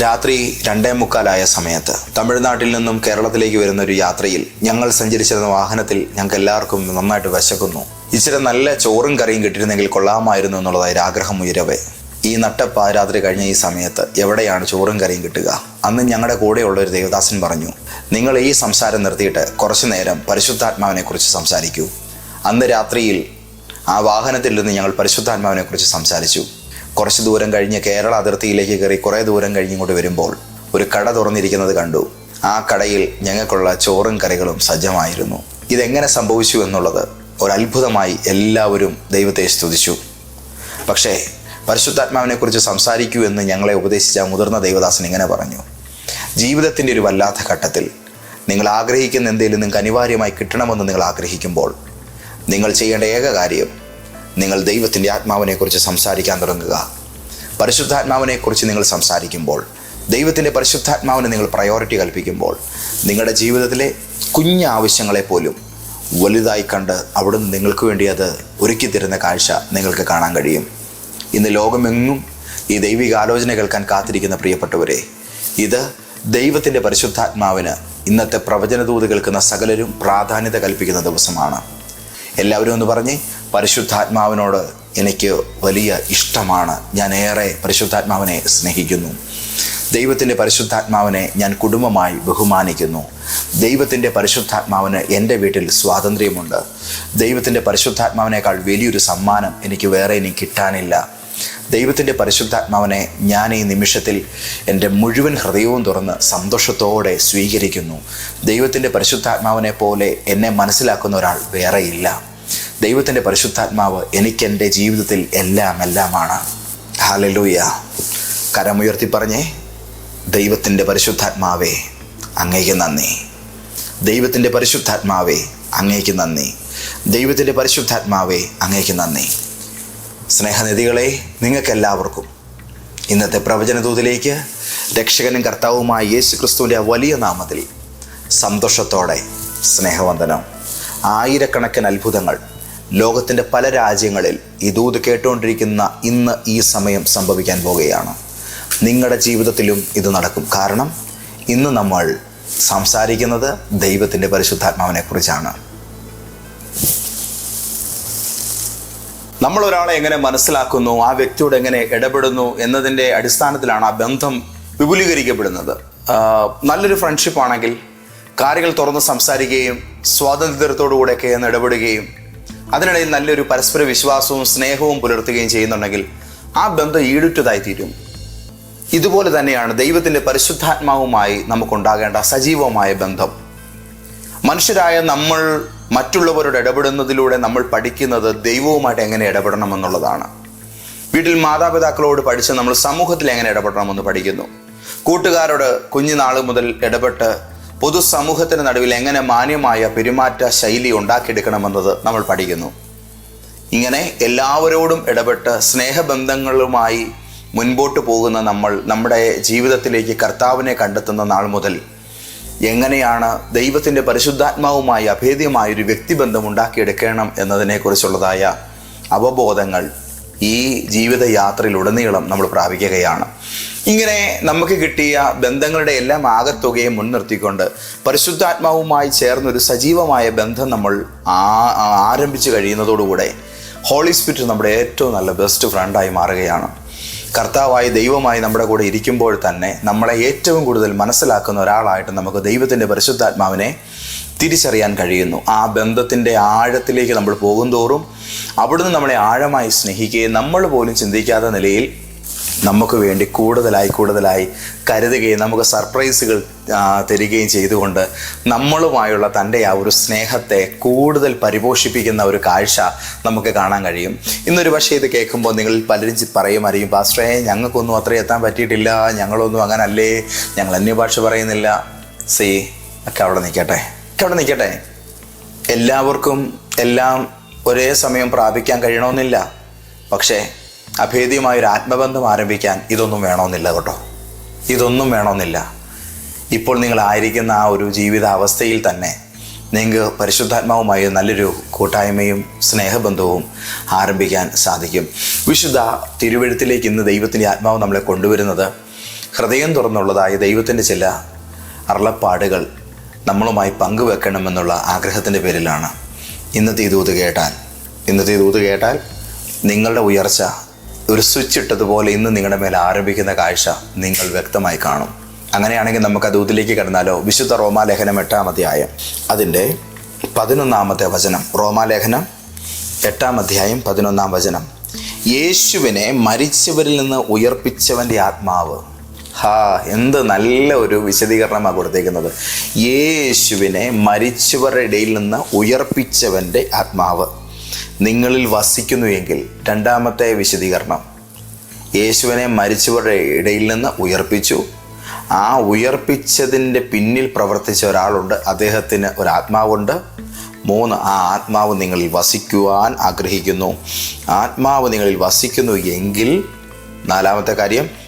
രാത്രി രണ്ടേ മുക്കാലായ സമയത്ത് തമിഴ്നാട്ടിൽ നിന്നും കേരളത്തിലേക്ക് വരുന്ന ഒരു യാത്രയിൽ ഞങ്ങൾ സഞ്ചരിച്ചിരുന്ന വാഹനത്തിൽ ഞങ്ങൾക്ക് എല്ലാവർക്കും നന്നായിട്ട് വിശക്കുന്നു. ഇച്ചിരി നല്ല ചോറും കറിയും കിട്ടിയിരുന്നെങ്കിൽ കൊള്ളാമായിരുന്നു എന്നുള്ളതായി ആഗ്രഹം ഉയരവേ. ഈ നട്ടപ്പാരാത്രി കഴിഞ്ഞ ഈ സമയത്ത് എവിടെയാണ് ചോറും കറിയും കിട്ടുക? അന്ന് ഞങ്ങളുടെ കൂടെയുള്ള ഒരു ദേവദാസൻ പറഞ്ഞു നിങ്ങൾ ഈ സംസാരം നിർത്തിയിട്ട് കുറച്ചു നേരം പരിശുദ്ധാത്മാവിനെ കുറിച്ച് സംസാരിക്കൂ. അന്ന് രാത്രിയിൽ ആ വാഹനത്തിൽ നിന്ന് ഞങ്ങൾ പരിശുദ്ധാത്മാവിനെ കുറിച്ച് സംസാരിച്ചു. കുറച്ച് ദൂരം കഴിഞ്ഞ് കേരള അതിർത്തിയിലേക്ക് കയറി കുറേ ദൂരം കഴിഞ്ഞിങ്ങോട്ട് വരുമ്പോൾ ഒരു കട തുറന്നിരിക്കുന്നത് കണ്ടു. ആ കടയിൽ ഞങ്ങൾക്കുള്ള ചോറും കറികളും സജ്ജമായിരുന്നു. ഇതെങ്ങനെ സംഭവിച്ചു എന്നുള്ളത് ഒരത്ഭുതമായി എല്ലാവരും ദൈവത്തെ സ്തുതിച്ചു. പക്ഷേ പരിശുദ്ധാത്മാവിനെക്കുറിച്ച് സംസാരിക്കൂ എന്ന് ഞങ്ങളെ ഉപദേശിച്ച മുതിർന്ന ദൈവദാസൻ ഇങ്ങനെ പറഞ്ഞു. ജീവിതത്തിന്റെ ഒരു വല്ലാത്ത ഘട്ടത്തിൽ നിങ്ങൾ ആഗ്രഹിക്കുന്ന എന്തെങ്കിലും നിങ്ങൾക്ക് അനിവാര്യമായി കിട്ടണമെന്ന് നിങ്ങൾ ആഗ്രഹിക്കുമ്പോൾ നിങ്ങൾ ചെയ്യേണ്ട ഏക കാര്യം നിങ്ങൾ ദൈവത്തിന്റെ ആത്മാവിനെക്കുറിച്ച് സംസാരിക്കാൻ തുടങ്ങുക. പരിശുദ്ധാത്മാവിനെക്കുറിച്ച് നിങ്ങൾ സംസാരിക്കുമ്പോൾ ദൈവത്തിന്റെ പരിശുദ്ധാത്മാവിന് നിങ്ങൾ പ്രയോറിറ്റി കൽപ്പിക്കുമ്പോൾ നിങ്ങളുടെ ജീവിതത്തിലെ കുഞ്ഞ് ആവശ്യങ്ങളെ പോലും വലുതായി കണ്ട് അവിടുന്ന് നിങ്ങൾക്ക് വേണ്ടി അത് ഒരുക്കി തരുന്ന കാഴ്ച നിങ്ങൾക്ക് കാണാൻ കഴിയും. ഇന്ന് ലോകമെങ്ങും ഈ ദൈവിക ആലോചന കേൾക്കാൻ കാത്തിരിക്കുന്ന പ്രിയപ്പെട്ടവരെ ഇത് ദൈവത്തിന്റെ പരിശുദ്ധാത്മാവിന് ഇന്നത്തെ പ്രവചനദൂത് കേൾക്കുന്ന സകലരും പ്രാധാന്യത കൽപ്പിക്കുന്ന ദിവസമാണ്. എല്ലാവരും ഒന്ന് പറഞ്ഞ് പരിശുദ്ധാത്മാവിനോട് എനിക്ക് വലിയ ഇഷ്ടമാണ്. ഞാൻ ഏറെ പരിശുദ്ധാത്മാവിനെ സ്നേഹിക്കുന്നു. ദൈവത്തിന്റെ പരിശുദ്ധാത്മാവിനെ ഞാൻ കുടുംബമായി ബഹുമാനിക്കുന്നു. ദൈവത്തിന്റെ പരിശുദ്ധാത്മാവിന് എന്റെ വീട്ടിൽ സ്വാതന്ത്ര്യമുണ്ട്. ദൈവത്തിന്റെ പരിശുദ്ധാത്മാവിനേക്കാൾ വലിയൊരു സമ്മാനം എനിക്ക് വേറെ ഇനി കിട്ടാനില്ല. ദൈവത്തിന്റെ പരിശുദ്ധാത്മാവിനെ ഞാൻ ഈ നിമിഷത്തിൽ എന്റെ മുഴുവൻ ഹൃദയവും തുറന്ന് സന്തോഷത്തോടെ സ്വീകരിക്കുന്നു. ദൈവത്തിന്റെ പരിശുദ്ധാത്മാവിനെ പോലെ എന്നെ മനസ്സിലാക്കുന്ന ഒരാൾ വേറെയില്ല ദൈവത്തിന്റെ പരിശുദ്ധാത്മാവ് എനിക്കെന്റെ ജീവിതത്തിൽ എല്ലാം എല്ലാമാണ് ഹാലലൂയ കരമുയർത്തി പറഞ്ഞേ ദൈവത്തിന്റെ പരിശുദ്ധാത്മാവേ അങ്ങേക്ക് നന്ദി. ദൈവത്തിന്റെ പരിശുദ്ധാത്മാവേ അങ്ങേക്ക് നന്ദി. ദൈവത്തിന്റെ പരിശുദ്ധാത്മാവേ അങ്ങേക്ക് നന്ദി. സ്നേഹനിധികളെ നിങ്ങൾക്കെല്ലാവർക്കും ഇന്നത്തെ പ്രവചനദൂതിലേക്ക് രക്ഷകനും കർത്താവുമായ യേശു ക്രിസ്തുവിന്റെ വലിയ നാമത്തിൽ സന്തോഷത്തോടെ സ്നേഹവന്ദനം. ആയിരക്കണക്കിന് അത്ഭുതങ്ങൾ ലോകത്തിന്റെ പല രാജ്യങ്ങളിൽ ഈ ദൂത് കേട്ടുകൊണ്ടിരിക്കുന്ന ഇന്ന് ഈ സമയം സംഭവിക്കാൻ പോവുകയാണ് നിങ്ങളുടെ ജീവിതത്തിലും ഇത് നടക്കും. കാരണം ഇന്ന് നമ്മൾ സംസാരിക്കുന്നത് ദൈവത്തിന്റെ പരിശുദ്ധാത്മാവിനെ കുറിച്ചാണ്. നമ്മൾ ഒരാളെ എങ്ങനെ മനസ്സിലാക്കുന്നു ആ വ്യക്തിയോട് എങ്ങനെ ഇടപെടുന്നു എന്നതിന്റെ അടിസ്ഥാനത്തിലാണ് ആ ബന്ധം വിപുലീകരിക്കപ്പെടുന്നത്. നല്ലൊരു ഫ്രണ്ട്ഷിപ്പ് ആണെങ്കിൽ കാര്യങ്ങൾ തുറന്ന് സംസാരിക്കുകയും സ്വാതന്ത്ര്യത്തോടുകൂടെയൊക്കെ കൂടെയൊക്കെ ഇടപെടുകയും അതിനിടയിൽ നല്ലൊരു പരസ്പര വിശ്വാസവും സ്നേഹവും പുലർത്തുകയും ചെയ്യുന്നുണ്ടെങ്കിൽ ആ ബന്ധം ഈടുറ്റതായി തീരും. ഇതുപോലെ തന്നെയാണ് ദൈവത്തിന്റെ പരിശുദ്ധാത്മാവുമായി നമുക്കുണ്ടാകേണ്ട സജീവമായ ബന്ധം. മനുഷ്യരായ നമ്മൾ മറ്റുള്ളവരോട് ഇടപെടുന്നതിലൂടെ നമ്മൾ പഠിക്കുന്നത് ദൈവവുമായിട്ട് എങ്ങനെ ഇടപെടണം എന്നുള്ളതാണ്. വീട്ടിൽ മാതാപിതാക്കളോട് പഠിച്ച് നമ്മൾ സമൂഹത്തിൽ എങ്ങനെ ഇടപെടണമെന്ന് പഠിക്കുന്നു. കൂട്ടുകാരോട് കുഞ്ഞുനാൾ മുതൽ ഇടപെട്ട് പൊതുസമൂഹത്തിന് നടുവിൽ എങ്ങനെ മാന്യമായ പെരുമാറ്റ ശൈലി ഉണ്ടാക്കിയെടുക്കണമെന്നത് നമ്മൾ പഠിക്കുന്നു. ഇങ്ങനെ എല്ലാവരോടും ഇടപെട്ട് സ്നേഹബന്ധങ്ങളുമായി മുൻപോട്ട് പോകുന്ന നമ്മൾ നമ്മുടെ ജീവിതത്തിലേക്ക് കർത്താവിനെ കണ്ടെത്തുന്ന നാൾ മുതൽ എങ്ങനെയാണ് ദൈവത്തിന്റെ പരിശുദ്ധാത്മാവുമായി അഭേദ്യമായ ഒരു വ്യക്തിബന്ധം ഉണ്ടാക്കിയെടുക്കണം എന്നതിനെക്കുറിച്ചുള്ളതായ അവബോധങ്ങൾ ഈ ജീവിതയാത്രയിലുടനീളം നമ്മൾ പ്രാപിക്കുകയാണ്. ഇങ്ങനെ നമുക്ക് കിട്ടിയ ബന്ധങ്ങളുടെ എല്ലാം ആകത്തുകയെ മുൻനിർത്തിക്കൊണ്ട് പരിശുദ്ധാത്മാവുമായി ചേർന്നൊരു സജീവമായ ബന്ധം നമ്മൾ ആ- ആരംഭിച്ചു കഴിയുന്നതോടുകൂടെ ഹോളി സ്പിരിറ്റ് നമ്മുടെ ഏറ്റവും നല്ല ബെസ്റ്റ് ഫ്രണ്ടായി മാറുകയാണ്. കർത്താവായി ദൈവമായി നമ്മുടെ കൂടെ ഇരിക്കുമ്പോൾ തന്നെ നമ്മളെ ഏറ്റവും കൂടുതൽ മനസ്സിലാക്കുന്ന ഒരാളായിട്ട് നമുക്ക് ദൈവത്തിന്റെ പരിശുദ്ധാത്മാവിനെ തിരിച്ചറിയാൻ കഴിയുന്നു. ആ ബന്ധത്തിന്റെ ആഴത്തിലേക്ക് നമ്മൾ പോകുന്തോറും അവിടുന്ന് നമ്മളെ ആഴമായി സ്നേഹിക്കുകയും നമ്മൾ പോലും ചിന്തിക്കാത്ത നിലയിൽ നമുക്ക് വേണ്ടി കൂടുതലായി കൂടുതലായി കരുതുകയും നമുക്ക് സർപ്രൈസുകൾ തരികയും ചെയ്തുകൊണ്ട് നമ്മളുമായുള്ള തന്റെ ആ ഒരു സ്നേഹത്തെ കൂടുതൽ പരിപോഷിപ്പിക്കുന്ന ഒരു കാഴ്ച നമുക്ക് കാണാൻ കഴിയും. ഇന്നൊരു പക്ഷേ ഇത് കേൾക്കുമ്പോൾ നിങ്ങൾ പലരും പറയും പറയുമായിരിക്കും പാസ്റ്ററേ ഞങ്ങൾക്കൊന്നും അത്ര എത്താൻ പറ്റിയിട്ടില്ല ഞങ്ങളൊന്നും അങ്ങനല്ലേ ഞങ്ങൾ അന്യഭാഷ പറയുന്നില്ല. സി ഒക്കെ അവിടെ നിൽക്കട്ടെ. അവിടെ നിൽക്കട്ടെ. എല്ലാവർക്കും എല്ലാം ഒരേ സമയം പ്രാപിക്കാൻ കഴിയണമെന്നില്ല. പക്ഷേ അഭേദ്യമായ ഒരു ആത്മബന്ധം ആരംഭിക്കാൻ ഇതൊന്നും വേണമെന്നില്ല കേട്ടോ. ഇതൊന്നും വേണമെന്നില്ല. ഇപ്പോൾ നിങ്ങൾ ആയിരിക്കുന്ന ആ ഒരു ജീവിതാവസ്ഥയിൽ തന്നെ നിങ്ങൾക്ക് പരിശുദ്ധാത്മാവുമായി നല്ലൊരു കൂട്ടായ്മയും സ്നേഹബന്ധവും ആരംഭിക്കാൻ സാധിക്കും. വിശുദ്ധ തിരുവഴുത്തിലേക്ക് ഇന്ന് ദൈവത്തിന്റെ ആത്മാവ് നമ്മളെ കൊണ്ടുവരുന്നത് ഹൃദയം തുറന്നുള്ളതായ ദൈവത്തിന്റെ ചില അരുളപ്പാടുകൾ നമ്മളുമായി പങ്കുവെക്കണമെന്നുള്ള ആഗ്രഹത്തിന്റെ പേരിലാണ്. ഇന്നത്തെ ഈ ദൂത് കേട്ടാൽ ഇന്നത്തെ ഈ ദൂത് കേട്ടാൽ നിങ്ങളുടെ ഉയർച്ച ഒരു സ്വിച്ച് ഇട്ടതുപോലെ ഇന്ന് നിങ്ങളുടെ മേൽ ആരംഭിക്കുന്ന കാഴ്ച നിങ്ങൾ വ്യക്തമായി കാണും. അങ്ങനെയാണെങ്കിൽ നമുക്ക് ആ ദൂതിലേക്ക് കിടന്നാലോ? വിശുദ്ധ റോമാലേഖനം എട്ടാം അധ്യായം അതിന്റെ പതിനൊന്നാമത്തെ വചനം. റോമാലേഖനം എട്ടാം അധ്യായം പതിനൊന്നാം വചനം. യേശുവിനെ മരിച്ചവരിൽ നിന്ന് ഉയർപ്പിച്ചവന്റെ ആത്മാവ് ഹാ എന്ത് നല്ല ഒരു വിശദീകരണമാണ് കൊടുത്തേക്കുന്നത്. യേശുവിനെ മരിച്ചവരുടെ ഇടയിൽ നിന്ന് ഉയർപ്പിച്ചവന്റെ ആത്മാവ്. നിങ്ങളിൽ വസിക്കുന്നു എങ്കിൽ രണ്ടാമത്തെ വിശദീകരണം. യേശുവിനെ മരിച്ചവരുടെ ഇടയിൽ നിന്ന് ഉയർപ്പിച്ചു. ആ ഉയർപ്പിച്ചതിന്റെ പിന്നിൽ പ്രവർത്തിച്ച ഒരാളുണ്ട്. അദ്ദേഹത്തിന് ഒരു ആത്മാവുണ്ട്. മൂന്ന് ആ ആത്മാവ് നിങ്ങളിൽ വസിക്കുവാൻ ആഗ്രഹിക്കുന്നു. ആത്മാവ് നിങ്ങളിൽ വസിക്കുന്നു എങ്കിൽ നാലാമത്തെ കാര്യം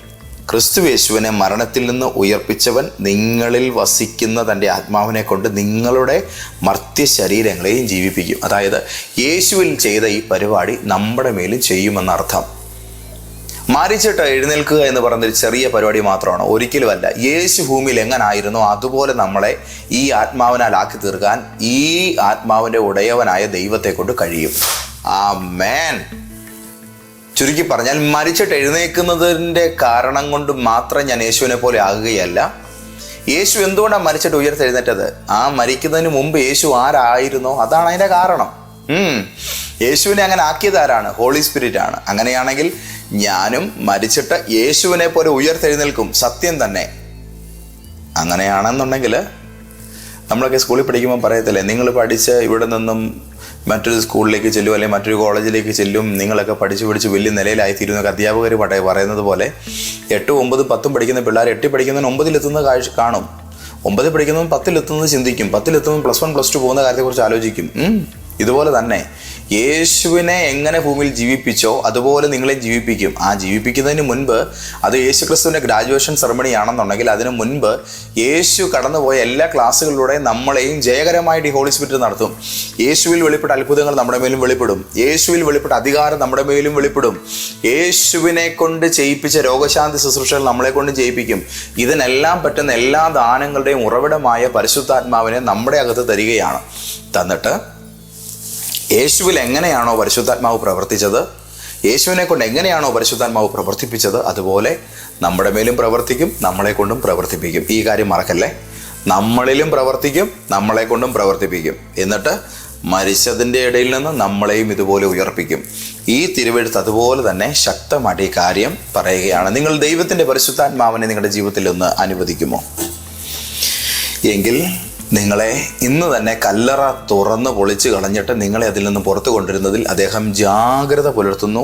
ക്രിസ്തു യേശുവിനെ മരണത്തിൽ നിന്ന് ഉയർപ്പിച്ചവൻ നിങ്ങളിൽ വസിക്കുന്ന തന്റെ ആത്മാവിനെ കൊണ്ട് നിങ്ങളുടെ മർത്യ ശരീരങ്ങളെയും ജീവിപ്പിക്കും. അതായത് യേശുവിൽ ചെയ്ത ഈ പരിപാടി നമ്മുടെ മേലും ചെയ്യുമെന്നർത്ഥം മാറിച്ചിട്ട് എഴുന്നേൽക്കുക എന്ന് പറയുന്നൊരു ചെറിയ പരിപാടി മാത്രമാണ് ഒരിക്കലുമല്ല യേശു ഭൂമിയിൽ എങ്ങനായിരുന്നോ അതുപോലെ നമ്മളെ ഈ ആത്മാവിനാൽ ആക്കി തീർക്കാൻ ഈ ആത്മാവിന്റെ ഉടയവനായ ദൈവത്തെ കൊണ്ട് കഴിയും. ആ മേൻ ചുരുക്കി പറഞ്ഞാൽ മരിച്ചിട്ട് എഴുന്നേൽക്കുന്നതിന്റെ കാരണം കൊണ്ട് മാത്രം ഞാൻ യേശുവിനെ പോലെ ആകുകയല്ല. യേശു എന്തുകൊണ്ടാണ് മരിച്ചിട്ട് ഉയർത്തെഴുന്നേറ്റത്? ആ മരിക്കുന്നതിന് മുമ്പ് യേശു ആരായിരുന്നോ? അതാണ് അതിന്റെ കാരണം. യേശുവിനെ അങ്ങനെ ആക്കിയത് ആരാണ്? ഹോളി സ്പിരിറ്റ് ആണ്. അങ്ങനെയാണെങ്കിൽ ഞാനും മരിച്ചിട്ട് യേശുവിനെ പോലെ ഉയർത്തെഴുന്നേൽക്കും. സത്യം തന്നെ. അങ്ങനെയാണെന്നുണ്ടെങ്കിൽ നമ്മളൊക്കെ സ്കൂളിൽ പഠിക്കുമ്പോൾ പറയത്തില്ലേ നിങ്ങൾ പഠിച്ച് ഇവിടെ നിന്നും മറ്റൊരു സ്കൂളിലേക്ക് ചെല്ലും അല്ലെങ്കിൽ മറ്റൊരു കോളേജിലേക്ക് ചെല്ലും നിങ്ങളൊക്കെ പഠിച്ചു പഠിച്ച് വലിയ നിലയിലായി തീരുന്നൊക്കെ അധ്യാപകർ പറയുന്നത് പോലെ എട്ടും ഒമ്പതും പത്തും പഠിക്കുന്ന പിള്ളേർ എട്ടിൽ പഠിക്കുന്നതിന് ഒമ്പതിലെത്തുന്ന കാഴ്ച കാണും. ഒമ്പതിൽ പഠിക്കുന്നതും പത്തിലെത്തുന്നത് ചിന്തിക്കും. പത്തിലെത്തുമ്പോൾ പ്ലസ് വൺ പ്ലസ് ടു പോകുന്ന കാര്യത്തെക്കുറിച്ച് ആലോചിക്കും. ഇതുപോലെ തന്നെ. യേശുവിനെ എങ്ങനെ ഭൂമിയിൽ ജീവിപ്പിച്ചോ അതുപോലെ നിങ്ങളെ ജീവിപ്പിക്കും. ആ ജീവിപ്പിക്കുന്നതിന് മുൻപ് അത് യേശു ക്രിസ്തുവിന്റെ ഗ്രാജുവേഷൻ സെറമണി ആണെന്നുണ്ടെങ്കിൽ അതിന് മുൻപ് യേശു കടന്നുപോയ എല്ലാ ക്ലാസ്സുകളിലൂടെയും നമ്മളെയും ജയകരമായിട്ട് ഈ ഹോളി സ്പിരിറ്റ് നടത്തും. യേശുവിൽ വെളിപ്പെട്ട അത്ഭുതങ്ങൾ നമ്മുടെ മേലും വെളിപ്പെടും. യേശുവിൽ വെളിപ്പെട്ട അധികാരം നമ്മുടെ മേലും വെളിപ്പെടും. യേശുവിനെ കൊണ്ട് ചെയ്യിപ്പിച്ച രോഗശാന്തി ശുശ്രൂഷകൾ നമ്മളെ കൊണ്ട് ചെയ്യിപ്പിക്കും. ഇതിനെല്ലാം പറ്റുന്ന എല്ലാ ദാനങ്ങളുടെയും ഉറവിടമായ പരിശുദ്ധാത്മാവിനെ നമ്മുടെ അകത്ത് തരികയാണ്. തന്നിട്ട് യേശുവിൽ എങ്ങനെയാണോ പരിശുദ്ധാത്മാവ് പ്രവർത്തിച്ചത് യേശുവിനെ കൊണ്ട് എങ്ങനെയാണോ പരിശുദ്ധാത്മാവ് പ്രവർത്തിപ്പിച്ചത് അതുപോലെ നമ്മുടെ മേലും പ്രവർത്തിക്കും നമ്മളെ കൊണ്ടും പ്രവർത്തിപ്പിക്കും. ഈ കാര്യം മറക്കല്ലേ? നമ്മളിലും പ്രവർത്തിക്കും നമ്മളെ കൊണ്ടും പ്രവർത്തിപ്പിക്കും. എന്നിട്ട് മരിച്ചതിന്റെ ഇടയിൽ നിന്ന് നമ്മളെയും ഇതുപോലെ ഉയർപ്പിക്കും. ഈ തിരുവെഴുത്ത് അതുപോലെ തന്നെ ശക്തമായിട്ട് ഈ കാര്യം പറയുകയാണ്. നിങ്ങൾ ദൈവത്തിന്റെ പരിശുദ്ധാത്മാവിനെ നിങ്ങളുടെ ജീവിതത്തിൽ ഒന്ന് അനുവദിക്കുമോ? എങ്കിൽ നിങ്ങളെ ഇന്ന് തന്നെ കല്ലറ തുറന്ന് പൊളിച്ച് കളഞ്ഞിട്ട് നിങ്ങളെ അതിൽ നിന്ന് പുറത്തു കൊണ്ടിരുന്നതിൽ അദ്ദേഹം ജാഗ്രത പുലർത്തുന്നു.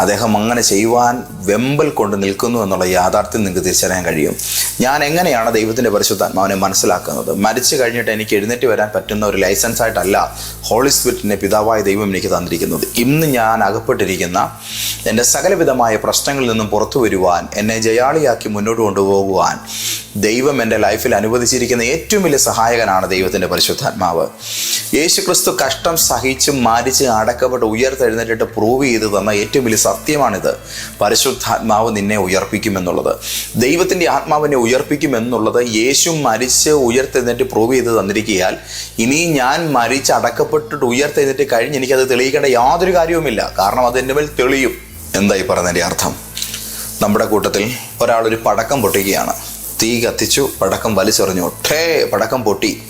അദ്ദേഹം അങ്ങനെ ചെയ്യുവാൻ വെമ്പൽ കൊണ്ട് നിൽക്കുന്നു എന്നുള്ള യാഥാർത്ഥ്യം നിങ്ങൾക്ക് തിരിച്ചറിയാൻ കഴിയും. ഞാൻ എങ്ങനെയാണ് ദൈവത്തിന്റെ പരിശുദ്ധാത്മാവിനെ മനസ്സിലാക്കുന്നത്? മരിച്ചു കഴിഞ്ഞിട്ട് എനിക്ക് എഴുന്നേറ്റ് വരാൻ പറ്റുന്ന ഒരു ലൈസൻസ് ആയിട്ടല്ല ഹോളി സ്പിരിറ്റിന്റെ പിതാവായ ദൈവം എനിക്ക് തന്നിരിക്കുന്നത്. ഇന്ന് ഞാൻ അകപ്പെട്ടിരിക്കുന്ന എന്റെ സകലവിധമായ പ്രശ്നങ്ങളിൽ നിന്നും പുറത്തു വരുവാൻ എന്നെ ജയാളിയാക്കി മുന്നോട്ട് കൊണ്ടുപോകുവാൻ ദൈവം എന്റെ ലൈഫിൽ അനുവദിച്ചിരിക്കുന്ന ഏറ്റവും വലിയ സഹായകനാണ് ദൈവത്തിന്റെ പരിശുദ്ധാത്മാവ്. യേശു ക്രിസ്തു കഷ്ടം സഹിച്ച് മാരിച്ച് അടക്കപ്പെട്ട് ഉയർത്തെഴുന്നേറ്റിട്ട് പ്രൂവ് ചെയ്ത് തന്ന ഏറ്റവും വലിയ സത്യമാണിത്. പരിശുദ്ധാത്മാവ് നിന്നെ ഉയർപ്പിക്കുമെന്നുള്ളത്. ദൈവത്തിന്റെ ആത്മാവിനെ ഉയർപ്പിക്കുമെന്നുള്ളത് യേശു മരിച്ച് ഉയർത്തെഴുന്നേറ്റ് പ്രൂവ് ചെയ്ത് തന്നിരിക്കുകയാൽ ഇനി ഞാൻ മരിച്ച് അടക്കപ്പെട്ടിട്ട് ഉയർത്തെഴുന്നേറ്റ് കഴിഞ്ഞ് എനിക്കത് തെളിയിക്കേണ്ട യാതൊരു കാര്യവുമില്ല. കാരണം അതെന്റെ മേൽ തെളിയും. എന്തായി പറഞ്ഞതിന്റെ അർത്ഥം? നമ്മുടെ കൂട്ടത്തിൽ ഒരാളൊരു പടക്കം പൊട്ടിക്കുകയാണ്. തീ കത്തിച്ചു പടക്കം വലിച്ചെറിഞ്ഞു. ഒട്ടേ പടക്കം പൊട്ടി.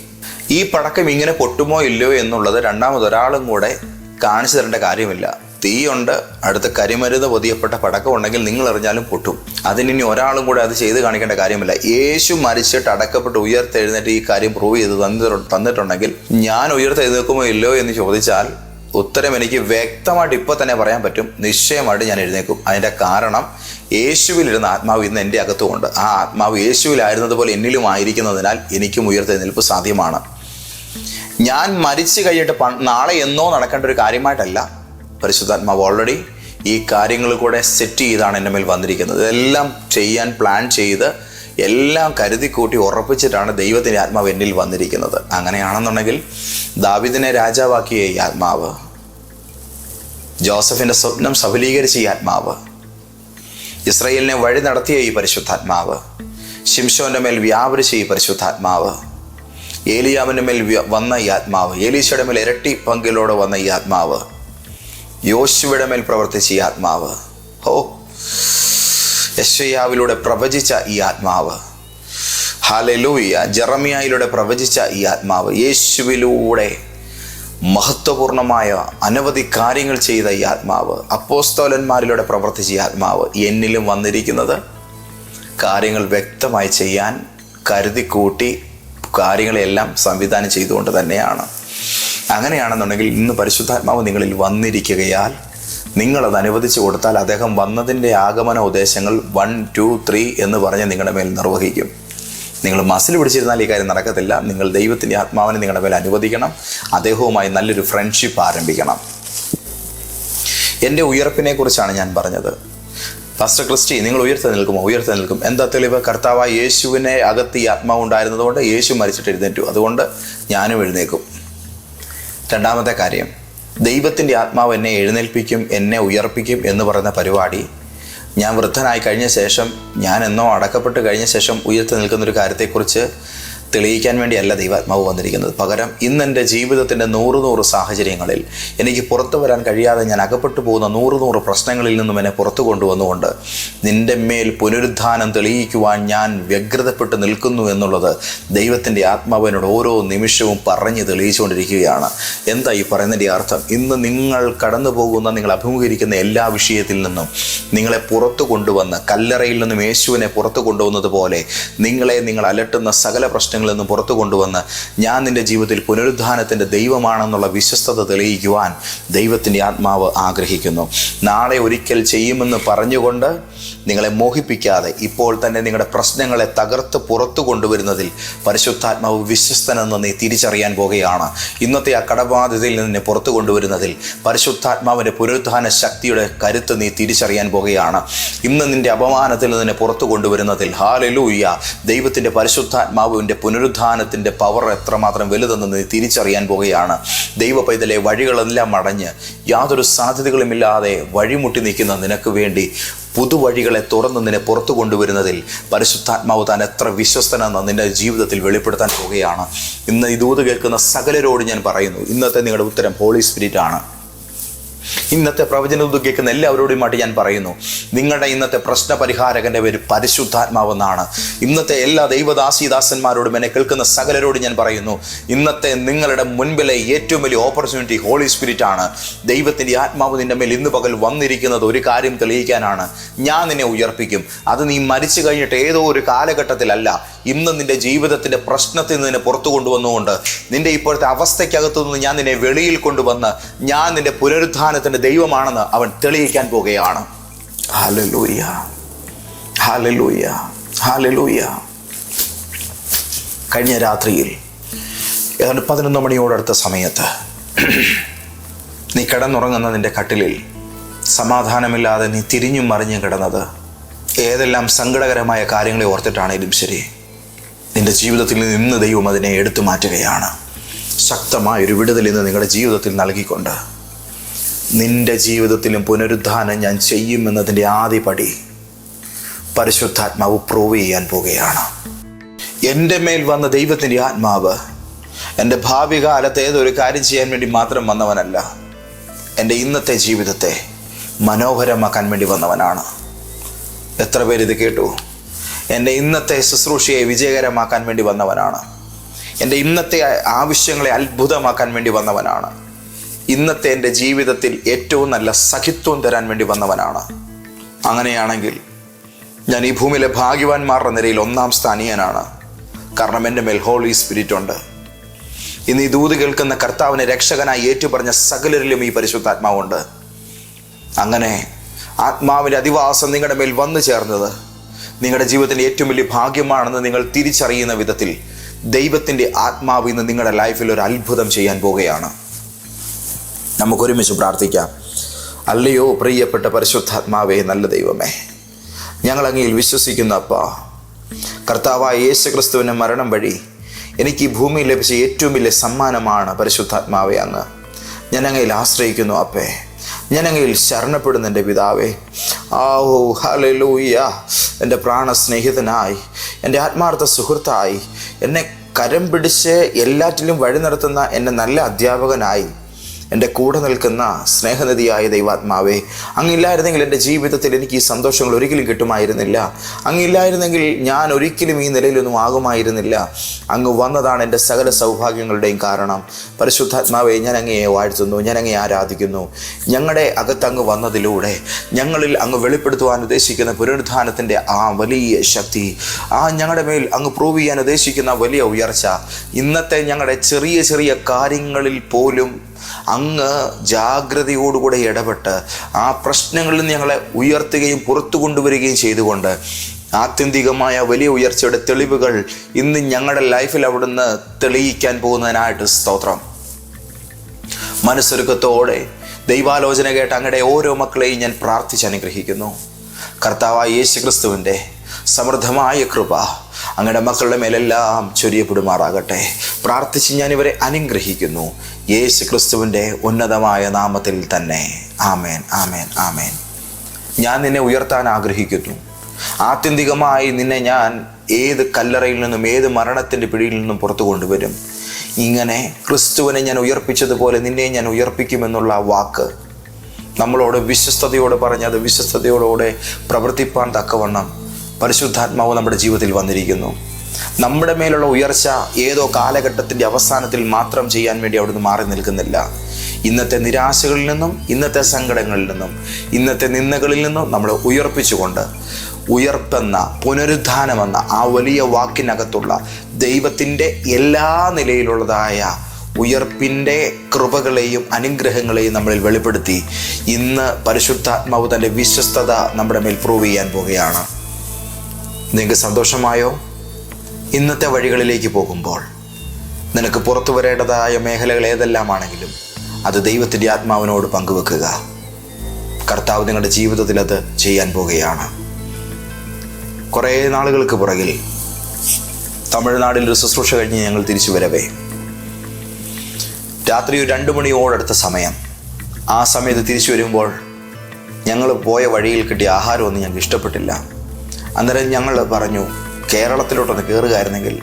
ഈ പടക്കം ഇങ്ങനെ പൊട്ടുമോ ഇല്ലയോ എന്നുള്ളത് രണ്ടാമതൊരാളും കൂടെ കാണിച്ചു തരേണ്ട കാര്യമില്ല. തീയുണ്ട് അടുത്ത കരിമരുന്ന് പൊതിയപ്പെട്ട പടക്കം ഉണ്ടെങ്കിൽ നിങ്ങൾ എറിഞ്ഞാലും പൊട്ടും. അതിനി ഒരാളും കൂടെ അത് ചെയ്ത് കാണിക്കേണ്ട കാര്യമില്ല. യേശു മരിച്ചിട്ട് അടക്കപ്പെട്ട് ഉയർത്തെഴുന്നേറ്റ് ഈ കാര്യം പ്രൂവ് ചെയ്ത് തന്നിട്ടു തന്നിട്ടുണ്ടെങ്കിൽ ഞാൻ ഉയർത്തെഴുന്നേക്കുമോ ഇല്ലയോ എന്ന് ചോദിച്ചാൽ ഉത്തരം എനിക്ക് വ്യക്തമായിട്ട് ഇപ്പോൾ തന്നെ പറയാൻ പറ്റും. നിശ്ചയമായിട്ട് ഞാൻ എഴുന്നേക്കും അതിന്റെ കാരണം യേശുവിലിരുന്ന ആത്മാവ് ഇന്ന് എന്റെ അകത്തുമുണ്ട്. ആ ആത്മാവ് യേശുവിലായിരുന്നതുപോലെ എന്നിലും ആയിരിക്കുന്നതിനാൽ എനിക്കും ഉയർത്തെഴുന്നേൽപ്പ് സാധ്യമാണ്. ഞാൻ മരിച്ചു കഴിഞ്ഞിട്ട് നാളെ എന്നോ നടക്കേണ്ട ഒരു കാര്യമായിട്ടല്ല. പരിശുദ്ധാത്മാവ് ഓൾറെഡി ഈ കാര്യങ്ങൾ കൂടെ സെറ്റ് ചെയ്താണ് എന്റെ മേൽ വന്നിരിക്കുന്നത്. ഇതെല്ലാം ചെയ്യാൻ പ്ലാൻ ചെയ്ത് എല്ലാം കരുതി കൂട്ടി ഉറപ്പിച്ചിട്ടാണ് ദൈവത്തിന്റെ ആത്മാവ് എന്നിൽ വന്നിരിക്കുന്നത്. അങ്ങനെയാണെന്നുണ്ടെങ്കിൽ ദാവിദിനെ രാജാവാക്കിയ ഈ ആത്മാവ് ജോസഫിന്റെ സ്വപ്നം സഫലീകരിച്ച ഈ ആത്മാവ് ഇസ്രയേലിനെ വഴി നടത്തിയ ഈ പരിശുദ്ധാത്മാവ് ശിംഷോന്റെ മേൽ വ്യാപരിച്ച ഈ പരിശുദ്ധാത്മാവ് ഏലിയാവിന്റെ മേൽ വന്ന ഈ ആത്മാവ് ഏലീശയുടെ മേൽ ഇരട്ടി പങ്കിലൂടെ വന്ന ഈ ആത്മാവ് യോശുവയുടെ മേൽ പ്രവർത്തിച്ച ഈ ആത്മാവ് ഹോ യശയാവിലൂടെ പ്രവചിച്ച ഈ ആത്മാവ് ഹാലലൂയ ജറമിയായിലൂടെ പ്രവചിച്ച ഈ ആത്മാവ് യേശുവിലൂടെ മഹത്വപൂർണമായ അനവധി കാര്യങ്ങൾ ചെയ്ത ഈ ആത്മാവ് അപ്പോസ്തോലന്മാരിലൂടെ പ്രവർത്തിച്ച ഈ ആത്മാവ് എന്നിലും വന്നിരിക്കുന്നത് കാര്യങ്ങൾ വ്യക്തമായി ചെയ്യാൻ കരുതി കൂട്ടി കാര്യങ്ങളെല്ലാം സംവിധാനം ചെയ്തുകൊണ്ട് തന്നെയാണ്. അങ്ങനെയാണെന്നുണ്ടെങ്കിൽ ഇന്ന് പരിശുദ്ധാത്മാവ് നിങ്ങളിൽ വന്നിരിക്കുകയാൽ നിങ്ങളത് അനുവദിച്ചു കൊടുത്താൽ അദ്ദേഹം വന്നതിന്റെ ആഗമന ഉദ്ദേശങ്ങൾ വൺ ടു ത്രീ എന്ന് പറഞ്ഞ് നിങ്ങളുടെ മേൽ നിർവഹിക്കും. നിങ്ങൾ മസിൽ പിടിച്ചിരുന്നാൽ ഈ കാര്യം നടക്കത്തില്ല. നിങ്ങൾ ദൈവത്തിന്റെ ആത്മാവിനെ നിങ്ങളുടെ മേൽ അനുവദിക്കണം. അദ്ദേഹവുമായി നല്ലൊരു ഫ്രണ്ട്ഷിപ്പ് ആരംഭിക്കണം. എന്റെ ഉയർപ്പിനെ കുറിച്ചാണ് ഞാൻ പറഞ്ഞത്. പാസ്റ്റർ ക്രിസ്റ്റി നിങ്ങൾ ഉയർത്തി നിൽക്കുമോ? ഉയർത്തി നിൽക്കും. എന്താ തെളിവ്? കർത്താവായ യേശുവിനെ അകത്ത് ഈ ആത്മാവ് ഉണ്ടായിരുന്നതുകൊണ്ട് യേശു മരിച്ചിട്ട് എഴുന്നേറ്റു. അതുകൊണ്ട് ഞാനും എഴുന്നേക്കും. രണ്ടാമത്തെ കാര്യം ദൈവത്തിന്റെ ആത്മാവ് എന്നെ എഴുന്നേൽപ്പിക്കും എന്നെ ഉയർപ്പിക്കും എന്ന് പറയുന്ന പരിപാടി ഞാൻ വൃദ്ധനായി കഴിഞ്ഞ ശേഷം ഞാൻ എന്നോ അടക്കപ്പെട്ട് കഴിഞ്ഞ ശേഷം ഉയർത്തി നിൽക്കുന്നൊരു കാര്യത്തെക്കുറിച്ച് തെളിയിക്കാൻ വേണ്ടിയല്ല ദൈവാത്മാവ് വന്നിരിക്കുന്നത്. പകരം ഇന്ന് എന്റെ ജീവിതത്തിന്റെ നൂറ് നൂറ് സാഹചര്യങ്ങളിൽ എനിക്ക് പുറത്തു വരാൻ കഴിയാതെ ഞാൻ അകപ്പെട്ടു പോകുന്ന നൂറ് നൂറ് പ്രശ്നങ്ങളിൽ നിന്നും എന്നെ പുറത്തു കൊണ്ടുവന്നുകൊണ്ട് നിന്റെ മേൽ പുനരുദ്ധാനം തെളിയിക്കുവാൻ ഞാൻ വ്യഗ്രതപ്പെട്ട് നിൽക്കുന്നു എന്നുള്ളത് ദൈവത്തിന്റെ ആത്മാവിനോട് ഓരോ നിമിഷവും പറഞ്ഞ് തെളിയിച്ചുകൊണ്ടിരിക്കുകയാണ്. എന്താ ഈ പറയുന്നതിന്റെ അർത്ഥം? ഇന്ന് നിങ്ങൾ കടന്നു പോകുന്ന നിങ്ങൾ അഭിമുഖീകരിക്കുന്ന എല്ലാ വിഷയത്തിൽ നിന്നും നിങ്ങളെ പുറത്തു കൊണ്ടുവന്ന് കല്ലറയിൽ നിന്നും യേശുവിനെ പുറത്തു കൊണ്ടുവന്നത് പോലെ നിങ്ങളെ നിങ്ങൾ അലട്ടുന്ന സകല പ്രശ്നങ്ങളിൽ നിന്നും പുറത്തു കൊണ്ടുവന്ന് ഞാൻ നിന്റെ ജീവിതത്തിൽ പുനരുദ്ധാനത്തിന്റെ ദൈവമാണെന്നുള്ള വിശ്വസ്തത തെളിയിക്കുവാൻ ദൈവത്തിന്റെ ആത്മാവ് ആഗ്രഹിക്കുന്നു. നാളെ ഒരിക്കൽ ചെയ്യുമെന്ന് പറഞ്ഞുകൊണ്ട് നിങ്ങളെ മോഹിപ്പിക്കാതെ ഇപ്പോൾ തന്നെ നിങ്ങളുടെ പ്രശ്നങ്ങളെ തകർത്ത് പുറത്തു കൊണ്ടുവരുന്നതിൽ പരിശുദ്ധാത്മാവ് വിശ്വസ്തനെന്ന് നീ തിരിച്ചറിയാൻ പോകുകയാണ്. ഇന്നത്തെ ആ കടബാധ്യതയിൽ നിന്ന് പുറത്തു കൊണ്ടുവരുന്നതിൽ പരിശുദ്ധാത്മാവിന്റെ പുനരുദ്ധാന ശക്തിയുടെ കരുത്ത് നീ തിരിച്ചറിയാൻ പോകുകയാണ്. ഇന്ന് നിന്റെ അപമാനത്തിൽ നിന്ന് പുറത്തു കൊണ്ടുവരുന്നതിൽ ഹാലലൂയ്യ ദൈവത്തിന്റെ പരിശുദ്ധാത്മാവിന്റെ പുനരുദ്ധാനത്തിന്റെ പവർ എത്രമാത്രം വലുതെന്ന് നീ തിരിച്ചറിയാൻ പോകുകയാണ്. ദൈവ പൈതലെ വഴികളെല്ലാം അടഞ്ഞ് യാതൊരു സാധ്യതകളുമില്ലാതെ വഴിമുട്ടി നിൽക്കുന്ന നിനക്ക് വേണ്ടി പുതുവഴികളെ തുറന്ന് നിന്നെ പുറത്തു കൊണ്ടുവരുന്നതിൽ പരിശുദ്ധാത്മാവ് താൻ എത്ര വിശ്വസ്തനെന്ന് നിന്റെ ജീവിതത്തിൽ വെളിപ്പെടുത്താൻ പോവുകയാണ് ഇന്ന് ഈ ദൂത് കേൾക്കുന്ന സകലരോട് ഞാൻ പറയുന്നു ഇന്നത്തെ നിങ്ങളുടെ ഉത്തരം ഹോളി സ്പിരിറ്റ് ആണ്. ഇന്നത്തെ പ്രവചനദൂത് കേൾക്കുന്ന എല്ലാവരോടുമായിട്ട് ഞാൻ പറയുന്നു. നിങ്ങളുടെ ഇന്നത്തെ പ്രശ്ന പരിഹാരകന്റെ പേര് പരിശുദ്ധാത്മാവെന്നാണ്. ഇന്നത്തെ എല്ലാ ദൈവദാസിദാസന്മാരോടും എന്നെ കേൾക്കുന്ന സകലരോടും ഞാൻ പറയുന്നു. ഇന്നത്തെ നിങ്ങളുടെ മുൻപിലെ ഏറ്റവും വലിയ ഓപ്പർച്യൂണിറ്റി ഹോളി സ്പിരിറ്റ് ആണ്. ദൈവത്തിന്റെ ആത്മാവ് നിന്റെ മേൽ ഇന്ന് പകൽ വന്നിരിക്കുന്നത് ഒരു കാര്യം തെളിയിക്കാനാണ്. ഞാൻ നിന്നെ ഉയർപ്പിക്കും. അത് നീ മരിച്ചു കഴിഞ്ഞിട്ട് ഏതോ ഒരു കാലഘട്ടത്തിലല്ല ഇന്ന് നിന്റെ ജീവിതത്തിന്റെ പ്രശ്നത്തിൽ നിന്ന് നിന്നെ പുറത്തു കൊണ്ടുവന്നുകൊണ്ട് നിന്റെ ഇപ്പോഴത്തെ അവസ്ഥയ്ക്കകത്തു നിന്ന് ഞാൻ നിന്നെ വെളിയിൽ കൊണ്ടുവന്ന് ഞാൻ നിന്റെ പുനരുദ്ധാനത്തിന്റെ ദൈവമാണെന്ന് അവൻ തെളിയിക്കാൻ പോകുകയാണ് കഴിഞ്ഞ രാത്രിയിൽ ഏതാണ്ട് പതിനൊന്ന് മണിയോടടുത്ത സമയത്ത് നീ കിടന്നുറങ്ങുന്ന നിന്റെ കട്ടിലിൽ സമാധാനമില്ലാതെ നീ തിരിഞ്ഞും മറിഞ്ഞും കിടന്നത് ഏതെല്ലാം സങ്കടകരമായ കാര്യങ്ങളെ ഓർത്തിട്ടാണേലും ശരി നിന്റെ ജീവിതത്തിൽ നിന്ന് ദൈവം അതിനെ എടുത്തു മാറ്റുകയാണ്. ശക്തമായ ഒരു വിടുതൽ ഇന്ന് നിങ്ങളുടെ ജീവിതത്തിൽ നൽകിക്കൊണ്ട് നിന്റെ ജീവിതത്തിലും പുനരുദ്ധാനം ഞാൻ ചെയ്യുമെന്നതിന്റെ ആദ്യപടി പരിശുദ്ധാത്മാവ് പ്രൂവ് ചെയ്യാൻ പോവുകയാണ്. എന്റെ മേൽ വന്ന ദൈവത്തിന്റെ ആത്മാവ് എന്റെ ഭാവി കാലത്ത് ഏതൊരു കാര്യം ചെയ്യാൻ വേണ്ടി മാത്രം വന്നവനല്ല എന്റെ ഇന്നത്തെ ജീവിതത്തെ മനോഹരമാക്കാൻ വേണ്ടി വന്നവനാണ്. എത്ര പേര് ഇത് കേട്ടു? എന്റെ ഇന്നത്തെ ശുശ്രൂഷയെ വിജയകരമാക്കാൻ വേണ്ടി വന്നവനാണ്. എന്റെ ഇന്നത്തെ ആവശ്യങ്ങളെ അത്ഭുതമാക്കാൻ വേണ്ടി വന്നവനാണ്. ഇന്നത്തെ എന്റെ ജീവിതത്തിൽ ഏറ്റവും നല്ല സഖിത്വം തരാൻ വേണ്ടി വന്നവനാണ്. അങ്ങനെയാണെങ്കിൽ ഞാൻ ഈ ഭൂമിയിലെ ഭാഗ്യവാന്മാരുടെ നിരയിൽ ഒന്നാം സ്ഥാനീയനാണ്. കാരണം എന്റെ മേൽ ഹോളി സ്പിരിറ്റ് ഉണ്ട്. ഇന്ന് ഈ ദൂത് കേൾക്കുന്ന കർത്താവിനെ രക്ഷകനായി ഏറ്റുപറഞ്ഞ സകലരിലും ഈ പരിശുദ്ധാത്മാവുണ്ട്. അങ്ങനെ ആത്മാവിന്റെ അധിവാസം നിങ്ങളുടെ മേൽ വന്നു ചേർന്നത് നിങ്ങളുടെ ജീവിതത്തിന്റെ ഏറ്റവും വലിയ ഭാഗ്യമാണെന്ന് നിങ്ങൾ തിരിച്ചറിയുന്ന വിധത്തിൽ ദൈവത്തിന്റെ ആത്മാവ് ഇന്ന് നിങ്ങളുടെ ലൈഫിൽ ഒരു അത്ഭുതം ചെയ്യാൻ പോവുകയാണ്. നമുക്കൊരുമിച്ച് പ്രാർത്ഥിക്കാം. അല്ലയോ പ്രിയപ്പെട്ട പരിശുദ്ധാത്മാവേ നല്ല ദൈവമേ. ഞങ്ങൾ അങ്ങയിൽ വിശ്വസിക്കുന്ന അപ്പ. കർത്താവായ യേശു ക്രിസ്തുവിന്റെ മരണം വഴി എനിക്ക് ഈ ഭൂമിയിൽ ലഭിച്ച ഏറ്റവും വലിയ സമ്മാനമാണ് പരിശുദ്ധാത്മാവേ അങ്ങ്. ഞാൻ അങ്ങയിൽ ആശ്രയിക്കുന്നു അപ്പേ. ഞാൻ അങ്ങയിൽ ശരണപ്പെടുന്നു എന്റെ പിതാവേ. ആ ഓ ഹലൂയ എന്റെ പ്രാണസ്നേഹിതനായി. എന്റെ ആത്മാർത്ഥ സുഹൃത്തായി. എന്നെ കരം പിടിച്ച് എല്ലാറ്റിലും വഴി നടത്തുന്ന എന്റെ നല്ല അധ്യാപകനായി. എന്റെ കൂടെ നിൽക്കുന്ന സ്നേഹനിധിയായ ദൈവാത്മാവേ അങ്ങില്ലായിരുന്നെങ്കിൽ എന്റെ ജീവിതത്തിൽ എനിക്ക് ഈ സന്തോഷങ്ങൾ ഒരിക്കലും കിട്ടുമായിരുന്നില്ല. അങ്ങില്ലായിരുന്നെങ്കിൽ ഞാൻ ഒരിക്കലും ഈ നിലയിലൊന്നും ആകുമായിരുന്നില്ല. അങ്ങ് വന്നതാണ് എന്റെ സകല സൗഭാഗ്യങ്ങളുടെയും കാരണം. പരിശുദ്ധാത്മാവേ ഞാൻ അങ്ങയെ വാഴ്ത്തുന്നു ഞാൻ അങ്ങയെ ആരാധിക്കുന്നു. ഞങ്ങളുടെ അകത്ത് അങ്ങ് വന്നതിലൂടെ ഞങ്ങളിൽ അങ്ങ് വെളിപ്പെടുത്തുവാൻ ഉദ്ദേശിക്കുന്ന പുനരുദ്ധാനത്തിന്റെ ആ വലിയ ശക്തി ആ ഞങ്ങളുടെ മേൽ അങ്ങ് പ്രൂവ് ചെയ്യാൻ ഉദ്ദേശിക്കുന്ന വലിയ ഉയർച്ച ഇന്നത്തെ ഞങ്ങളുടെ ചെറിയ ചെറിയ കാര്യങ്ങളിൽ പോലും അങ്ങ് ജാഗ്രതയോടുകൂടെ ഇടപെട്ട് ആ പ്രശ്നങ്ങളിൽ നിന്ന് ഞങ്ങളെ ഉയർത്തുകയും പുറത്തു കൊണ്ടുവരികയും ചെയ്തുകൊണ്ട് ആത്യന്തികമായ വലിയ ഉയർച്ചയുടെ തെളിവുകൾ ഇന്ന് ഞങ്ങളുടെ ലൈഫിൽ അവിടുന്ന് തെളിയിക്കാൻ പോകുന്നതിനായിട്ട് സ്തോത്രം. മനസ്സൊരുക്കത്തോടെ ദൈവാലോചന കേട്ട് അങ്ങയുടെ ഓരോ മക്കളെയും ഞാൻ പ്രാർത്ഥിച്ച് അനുഗ്രഹിക്കുന്നു. കർത്താവായ യേശു ക്രിസ്തുവിന്റെ സമൃദ്ധമായ കൃപ അങ്ങയുടെ മക്കളുടെ മേലെല്ലാം ചൊരിയപ്പെടുമാറാകട്ടെ. പ്രാർത്ഥിച്ച് ഞാൻ ഇവരെ അനുഗ്രഹിക്കുന്നു. യേശു ക്രിസ്തുവിന്റെ ഉന്നതമായ നാമത്തിൽ തന്നെ. ആമേൻ ആമേൻ ആമേൻ. ഞാൻ നിന്നെ ഉയർത്താൻ ആഗ്രഹിക്കുന്നു. ആത്യന്തികമായി നിന്നെ ഞാൻ ഏത് കല്ലറയിൽ നിന്നും ഏത് മരണത്തിന്റെ പിടിയിൽ നിന്നും പുറത്തു കൊണ്ടുവരും? ഇങ്ങനെ ക്രിസ്തുവിനെ ഞാൻ ഉയർപ്പിച്ചതുപോലെ നിന്നെ ഞാൻ ഉയർപ്പിക്കുമെന്നുള്ള വാക്ക് നമ്മളോട് വിശ്വസ്തയോട് പറഞ്ഞത് വിശ്വസ്തയോടുകൂടെ പ്രവർത്തിപ്പാൻ തക്കവണ്ണം പരിശുദ്ധാത്മാവ് നമ്മുടെ ജീവിതത്തിൽ വന്നിരിക്കുന്നു. നമ്മുടെ മേലുള്ള ഉയർച്ച ഏതോ കാലഘട്ടത്തിന്റെ അവസാനത്തിൽ മാത്രം ചെയ്യാൻ വേണ്ടി അവിടുന്ന് മാറി നിൽക്കുന്നില്ല. ഇന്നത്തെ നിരാശകളിൽ നിന്നും ഇന്നത്തെ സങ്കടങ്ങളിൽ നിന്നും ഇന്നത്തെ നിന്ദകളിൽ നിന്നും നമ്മളെ ഉയർപ്പിച്ചുകൊണ്ട് ഉയർപ്പെന്ന പുനരുദ്ധാനമെന്ന ആ വലിയ വാക്കിനകത്തുള്ള ദൈവത്തിന്റെ എല്ലാ നിലയിലുള്ളതായ ഉയർപ്പിന്റെ കൃപകളെയും അനുഗ്രഹങ്ങളെയും നമ്മളിൽ വെളിപ്പെടുത്തി. ഇന്ന് പരിശുദ്ധാത്മാവ് തന്റെ വിശ്വസ്തത നമ്മുടെ മേൽ പ്രൂവ് ചെയ്യാൻ പോവുകയാണ്. നിങ്ങൾക്ക് സന്തോഷമായോ? ഇന്നത്തെ വഴികളിലേക്ക് പോകുമ്പോൾ നിനക്ക് പുറത്തു വരേണ്ടതായ മേഖലകൾ ഏതെല്ലാമാണെങ്കിലും അത് ദൈവത്തിന്റെ ആത്മാവിനോട് പങ്കുവെക്കുക. കർത്താവ് നിങ്ങളുടെ ജീവിതത്തിൽ അത് ചെയ്യാൻ പോവുകയാണ് കുറേ നാളുകൾക്ക് പുറകിൽ തമിഴ്നാട്ടിൽ ഒരു ശുശ്രൂഷ കഴിഞ്ഞ് ഞങ്ങൾ തിരിച്ചു വരവേ. രാത്രി ഒരു രണ്ട് മണിയോടടുത്ത സമയം. ആ സമയത്ത് തിരിച്ചു വരുമ്പോൾ ഞങ്ങൾ പോയ വഴിയിൽ കിട്ടിയ ആഹാരമൊന്നും ഞങ്ങൾക്ക് ഇഷ്ടപ്പെട്ടില്ല. അന്നേരം ഞങ്ങൾ പറഞ്ഞു കേരളത്തിലോട്ടൊന്ന് കയറുകയായിരുന്നെങ്കിൽ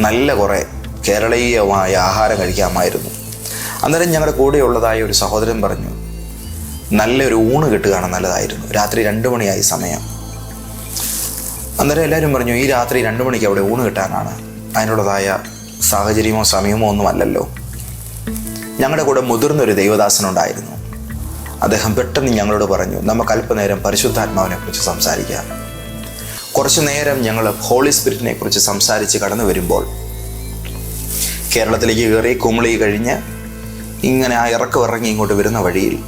നല്ല കുറേ കേരളീയമായ ആഹാരം കഴിക്കാമായിരുന്നു. അന്നേരം ഞങ്ങളുടെ കൂടെയുള്ളതായ ഒരു സഹോദരൻ പറഞ്ഞു നല്ലൊരു ഊണ് കിട്ടുകയാണ് നല്ലതായിരുന്നു. രാത്രി രണ്ട് മണിയായി സമയം. അന്നേരം എല്ലാവരും പറഞ്ഞു ഈ രാത്രി രണ്ട് മണിക്ക് അവിടെ ഊണ് കിട്ടാനാണ്. അതിനുള്ളതായ സാഹചര്യമോ സമയമോ ഒന്നും അല്ലല്ലോ. ഞങ്ങളുടെ കൂടെ മുതിർന്നൊരു ദൈവദാസനുണ്ടായിരുന്നു. അദ്ദേഹം പെട്ടെന്ന് ഞങ്ങളോട് പറഞ്ഞു നമുക്ക് അല്പനേരം പരിശുദ്ധാത്മാവിനെ കുറിച്ച് സംസാരിക്കാം. കുറച്ചു നേരം ഞങ്ങൾ ഹോളി സ്പിരിറ്റിനെ കുറിച്ച് സംസാരിച്ച് കടന്നു വരുമ്പോൾ കേരളത്തിലേക്ക് കയറി കുമളി കഴിഞ്ഞ് ഇങ്ങനെ ആ ഇറക്കം ഇറങ്ങി ഇങ്ങോട്ട് വരുന്ന വഴിയിൽ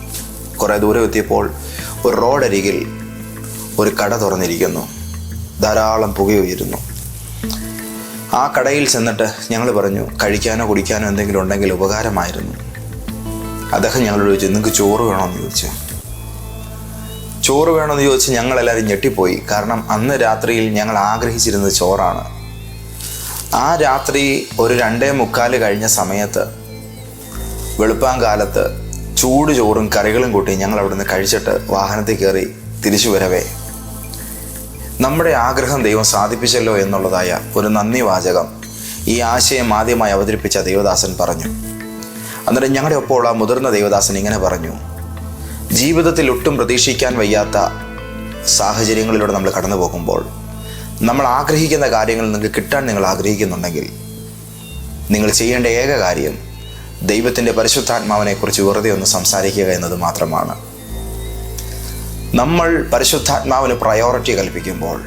കുറേ ദൂരം എത്തിയപ്പോൾ ഒരു റോഡരികിൽ ഒരു കട തുറന്നിരിക്കുന്നു. ധാരാളം പുക ഉയരുന്നു. ആ കടയിൽ ചെന്നിട്ട് ഞങ്ങൾ പറഞ്ഞു കഴിക്കാനോ കുടിക്കാനോ എന്തെങ്കിലും ഉണ്ടെങ്കിൽ ഉപകാരമായിരുന്നു. അദ്ദേഹം ഞങ്ങളോട് ചോദിച്ചു നിങ്ങൾക്ക് ചോറ് വേണമെന്ന് ചോദിച്ചു. ചോറ് വേണമെന്ന് ചോദിച്ച് ഞങ്ങളെല്ലാവരും ഞെട്ടിപ്പോയി. കാരണം അന്ന് രാത്രിയിൽ ഞങ്ങൾ ആഗ്രഹിച്ചിരുന്നത് ചോറാണ്. ആ രാത്രി ഒരു രണ്ടേ മുക്കാൽ കഴിഞ്ഞ സമയത്ത് വെളുപ്പാങ്കാലത്ത് ചൂട് ചോറും കറികളും കൂട്ടി ഞങ്ങൾ അവിടുന്ന് കഴിച്ചിട്ട് വാഹനത്തിൽ കയറി തിരിച്ചു വരവേ. നമ്മുടെ ആഗ്രഹം ദൈവം സാധിപ്പിച്ചല്ലോ എന്നുള്ളതായ ഒരു നന്ദി വാചകം ഈ ആശയം ആദ്യമായി അവതരിപ്പിച്ച ദേവദാസൻ പറഞ്ഞു. അന്നേരം ഞങ്ങളുടെ ഒപ്പമുള്ള മുതിർന്ന ദേവദാസൻ ഇങ്ങനെ പറഞ്ഞു. ജീവിതത്തിൽ ഒട്ടും പ്രതീക്ഷിക്കാൻ വയ്യാത്ത സാഹചര്യങ്ങളിലൂടെ നമ്മൾ കടന്നു പോകുമ്പോൾ നമ്മൾ ആഗ്രഹിക്കുന്ന കാര്യങ്ങൾ നിങ്ങൾക്ക് കിട്ടാൻ നിങ്ങൾ ആഗ്രഹിക്കുന്നുണ്ടെങ്കിൽ നിങ്ങൾ ചെയ്യേണ്ട ഏക കാര്യം ദൈവത്തിന്റെ പരിശുദ്ധാത്മാവിനെക്കുറിച്ച് വെറുതെ ഒന്ന് സംസാരിക്കുക എന്നത് മാത്രമാണ്. നമ്മൾ പരിശുദ്ധാത്മാവിന് പ്രയോറിറ്റി കൽപ്പിക്കുമ്പോൾ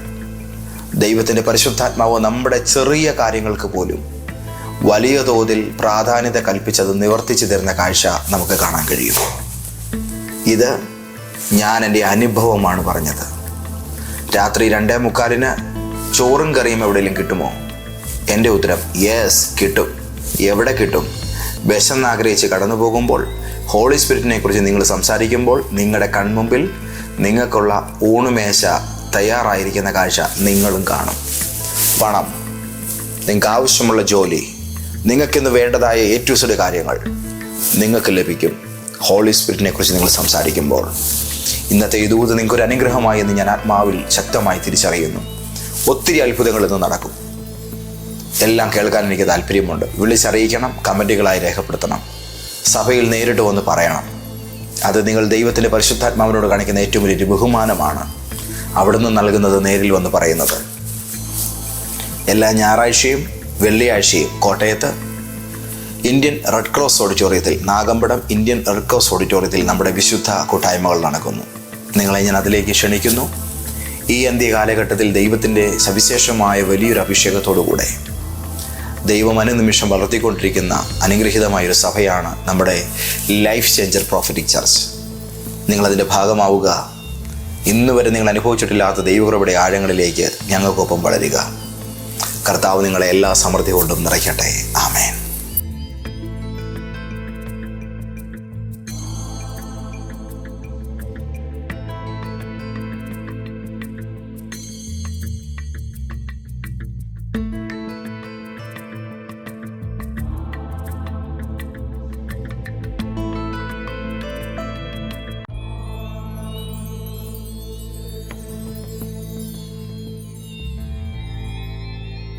ദൈവത്തിന്റെ പരിശുദ്ധാത്മാവ് നമ്മുടെ ചെറിയ കാര്യങ്ങൾക്ക് പോലും വലിയ തോതിൽ പ്രാധാന്യത കൽപ്പിച്ചത് നിവർത്തിച്ചു തരുന്ന കാഴ്ച നമുക്ക് കാണാൻ കഴിയും. ഇത് ഞാൻ എന്റെ അനുഭവമാണ് പറഞ്ഞത്. രാത്രി രണ്ടേ മുക്കാലിന് ചോറും കറിയും എവിടെയെങ്കിലും കിട്ടുമോ? എന്റെ ഉത്തരം യെസ് കിട്ടും. എവിടെ കിട്ടും? വിശന്ന് ആഗ്രഹിച്ച് കടന്നു പോകുമ്പോൾ ഹോളി സ്പിരിറ്റിനെ കുറിച്ച് നിങ്ങൾ സംസാരിക്കുമ്പോൾ നിങ്ങളുടെ കൺമുമ്പിൽ നിങ്ങൾക്കുള്ള ഊണുമേശ തയ്യാറായിരിക്കുന്ന കാഴ്ച നിങ്ങളും കാണും. പണം നിങ്ങൾക്ക് ആവശ്യമുള്ള ജോലി നിങ്ങൾക്കിന്ന് വേണ്ടതായ എ ടു കാര്യങ്ങൾ നിങ്ങൾക്ക് ലഭിക്കും. ഹോളി സ്പിരിറ്റിനെ കുറിച്ച് നിങ്ങൾ സംസാരിക്കുമ്പോൾ ഇന്നത്തെ ഈ ദൂത് നിങ്ങൾക്ക് ഒരു അനുഗ്രഹമായി എന്ന് ഞാൻ ആത്മാവിൽ ശക്തമായി തിരിച്ചറിയുന്നു. ഒത്തിരി അത്ഭുതങ്ങൾ ഇന്ന് നടക്കും. എല്ലാം കേൾക്കാൻ എനിക്ക് താല്പര്യമുണ്ട്. വിളിച്ചറിയിക്കണം കമന്റുകളായി രേഖപ്പെടുത്തണം. സഭയിൽ നേരിട്ട് വന്ന് പറയണം. അത് നിങ്ങൾ ദൈവത്തിന്റെ പരിശുദ്ധാത്മാവിനോട് കാണിക്കുന്ന ഏറ്റവും വലിയൊരു ബഹുമാനമാണ്. അവിടുന്ന് നൽകുന്നത് നേരിൽ വന്ന് പറയുന്നത്. എല്ലാ ഞായറാഴ്ചയും വെള്ളിയാഴ്ചയും കോട്ടയത്ത് ഇന്ത്യൻ റെഡ് ക്രോസ് ഓഡിറ്റോറിയത്തിൽ നാഗമ്പടം ഇന്ത്യൻ റെഡ് ക്രോസ് ഓഡിറ്റോറിയത്തിൽ നമ്മുടെ വിശുദ്ധ കൂട്ടായ്മകൾ നടക്കുന്നു. നിങ്ങളെ ഞാൻ അതിലേക്ക് ക്ഷണിക്കുന്നു. ഈ അന്ത്യ കാലഘട്ടത്തിൽ ദൈവത്തിന്റെ സവിശേഷമായ വലിയൊരു അഭിഷേകത്തോടുകൂടെ ദൈവം അനുനിമിഷം വളർത്തിക്കൊണ്ടിരിക്കുന്ന അനുഗ്രഹീതമായൊരു സഭയാണ് നമ്മുടെ ലൈഫ് ചേഞ്ചർ പ്രോഫിറ്റിക് ചർച്ച്. നിങ്ങളതിന്റെ ഭാഗമാവുക. ഇന്ന് വരെ നിങ്ങൾ അനുഭവിച്ചിട്ടില്ലാത്ത ദൈവകൃപയുടെ ആഴങ്ങളിലേക്ക് ഞങ്ങൾക്കൊപ്പം വളരുക. കർത്താവ് നിങ്ങളെ എല്ലാ സമൃദ്ധി കൊണ്ടും നിറയ്ക്കട്ടെ.